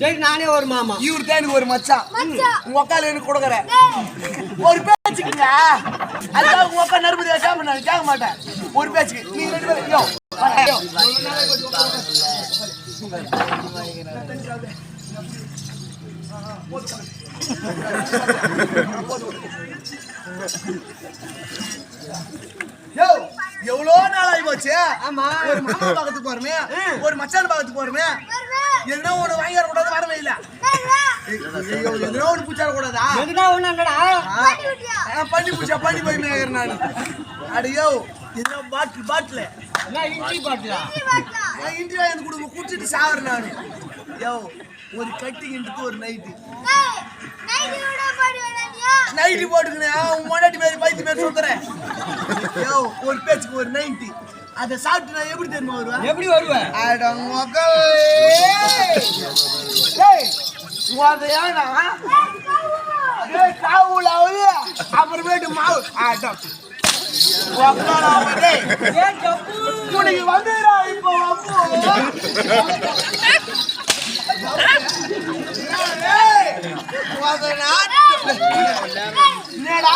சரி நானே ஒரு மாமா. இவரு தான் எனக்கு ஒரு மச்சான். மச்சான். உங்க அக்கால எனக்கு கொடுக்குற. ஒரு பேச்சுக்குங்க அதுக்காக உங்க அக்கா நறுபதி கேட்க நான் கேட்க மாட்டேன். ஒரு பேச்சுக்கு. நீங்க ரெண்டு பேரும் யோ, யோ. யோ, எவ்வளோ நாள் ஆகி போச்சு? ஆமா. ஒரு மாமா பக்கத்துக்கு போறமே. ஒரு மச்சான் பக்கத்துக்கு போறமே. எதுனா ஒண்ணு வாங்கி வர கூடாது வரவே இல்ல எதுனா ஒண்ணு பூச்சாட கூடாதா? எதுனா ஒண்ணாங்கடா ஆ, பண்ணி பூச்சா பண்ணி போய் மேய்க்கிறேன் நான். அடியோ இதெல்லாம் பாட்டில் பாட்டில் என்ன இஞ்சி பாட்டிலா நான் இந்தியா எனக்கு கொடுங்க குடிச்சிட்டு சாவறேன் நான். யோ ஒரு கட்டிங்கிட்டு ஒரு நைட்டு நைட்டு போட்டுக்கினேன் உன் முன்னாடி மாரி பைத்து பேர் சுத்துறேன் யோ ஒரு பேச்சுக்கு ஒரு நைட்டு அதை சாப்பிட்டு நான் எப்படி தெரியுமா வருவேன்? எப்படி வருவ அட மக்களே ஏய் உத ஏனா ஏய் காவுலாவது அப்புறமேட்டு மாவு. அட மக்களாவது ஏன் தப்பு உனக்கு வந்துடா இப்போ அப்பு என்னடா?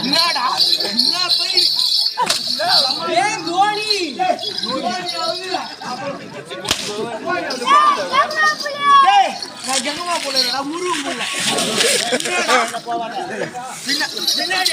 என்னடா என்ன போய் ஏன் தோனி நான் போல பின்னாடி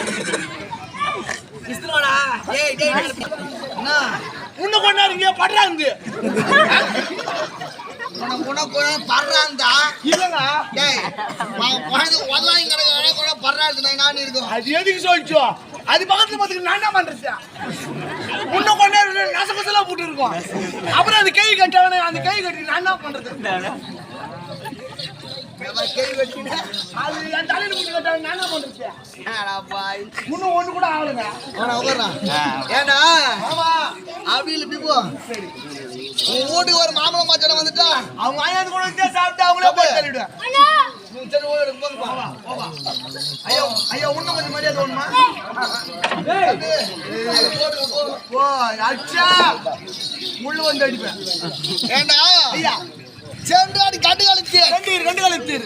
உன்ன படுறாங்க பர்றாது நான் இருக்கும். அது பக்கத்துல பார்த்துக்கு நான் என்ன பண்றது உன்ன கொண்டாரு நசபசலா போட்டு இருக்கோம் அப்புறம் அந்த கை கட்டானே அந்த கை கட்டி நான் என்ன பண்றது கை வெட்டிட்டு அது என் தலையில போட்டு கட்டாங்க நான் என்ன பண்றது ஆடா பாய் இன்னும் ஒண்ணு கூட ஆகலைங்க. ஆமா. அப்படி இல்லை பிபு வீட்டுக்கு ஒரு மாமலை மச்சான வந்துட்டா. அவங்க வாயாந்து கூட வச்சா சாப்பிட்டு அவங்களே போய் தள்ளிடுவேன். சரி ஓடு போதுப்பா ஐயோ ஐயோ இன்னும் கொஞ்சம் மரியாதை வேணுமா? ஓ அச்சா. முள்ளு வந்து அடிப்பேன். ஏண்டா? ஐயா. சேர்ந்து அடி கண்டு கழிச்சு ரெண்டு கண்டு கழுத்து